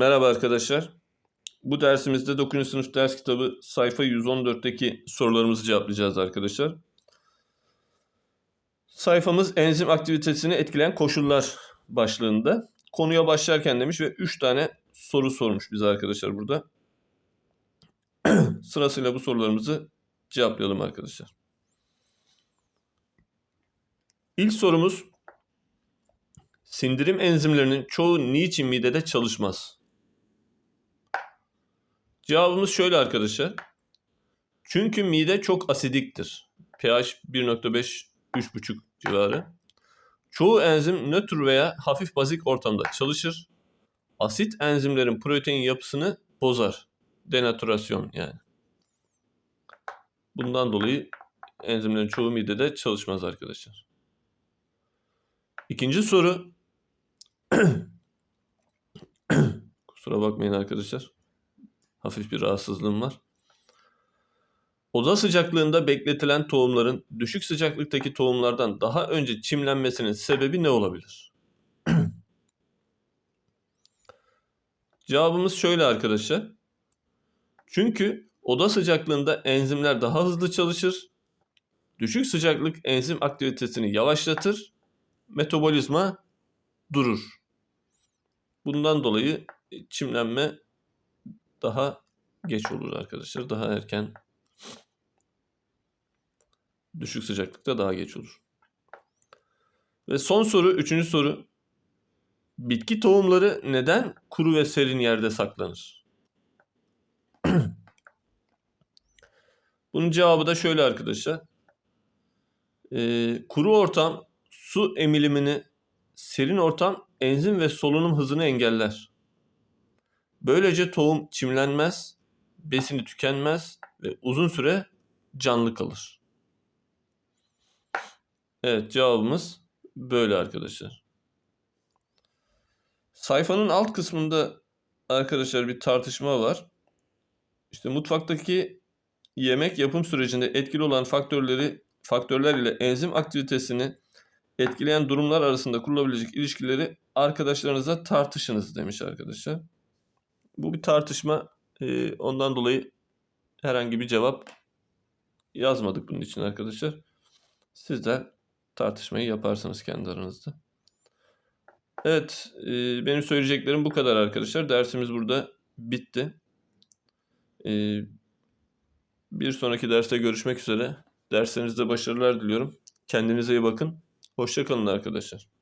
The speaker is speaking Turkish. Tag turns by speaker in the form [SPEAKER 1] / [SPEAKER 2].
[SPEAKER 1] Merhaba arkadaşlar. Bu dersimizde 9. sınıf ders kitabı sayfa 114'teki sorularımızı cevaplayacağız arkadaşlar. Sayfamız enzim aktivitesini etkileyen koşullar başlığında. Konuya başlarken demiş ve 3 tane soru sormuş bize arkadaşlar burada. Sırasıyla bu sorularımızı cevaplayalım arkadaşlar. İlk sorumuz sindirim enzimlerinin çoğu niçin midede çalışmaz? Cevabımız şöyle arkadaşlar. Çünkü mide çok asidiktir. pH 1.5 3.5 civarı. Çoğu enzim nötr veya hafif bazik ortamda çalışır. Asit enzimlerin protein yapısını bozar. Denatürasyon yani. Bundan dolayı enzimlerin çoğu midede çalışmaz arkadaşlar. İkinci soru. Kusura bakmayın arkadaşlar. Hafif bir rahatsızlığım var. Oda sıcaklığında bekletilen tohumların düşük sıcaklıktaki tohumlardan daha önce çimlenmesinin sebebi ne olabilir? Cevabımız şöyle arkadaşlar. Çünkü oda sıcaklığında enzimler daha hızlı çalışır. Düşük sıcaklık enzim aktivitesini yavaşlatır. Metabolizma durur. Bundan dolayı çimlenme daha geç olur arkadaşlar. Daha erken düşük sıcaklıkta daha geç olur. Ve son soru, üçüncü soru. Bitki tohumları neden kuru ve serin yerde saklanır? Bunun cevabı da şöyle arkadaşlar. Ee, kuru ortam su emilimini, serin ortam enzim ve solunum hızını engeller. Böylece tohum çimlenmez, besini tükenmez ve uzun süre canlı kalır. Evet cevabımız böyle arkadaşlar. Sayfanın alt kısmında arkadaşlar bir tartışma var. İşte mutfaktaki yemek yapım sürecinde etkili olan faktörleri faktörler ile enzim aktivitesini etkileyen durumlar arasında kurulabilecek ilişkileri arkadaşlarınızla tartışınız demiş arkadaşlar. Bu bir tartışma. Ee, ondan dolayı herhangi bir cevap yazmadık bunun için arkadaşlar. Sizler tartışmayı yaparsınız kendi aranızda. Evet, e, benim söyleyeceklerim bu kadar arkadaşlar. Dersimiz burada bitti. E, bir sonraki derste görüşmek üzere. Derslerinizde başarılar diliyorum. Kendinize iyi bakın. Hoşçakalın arkadaşlar.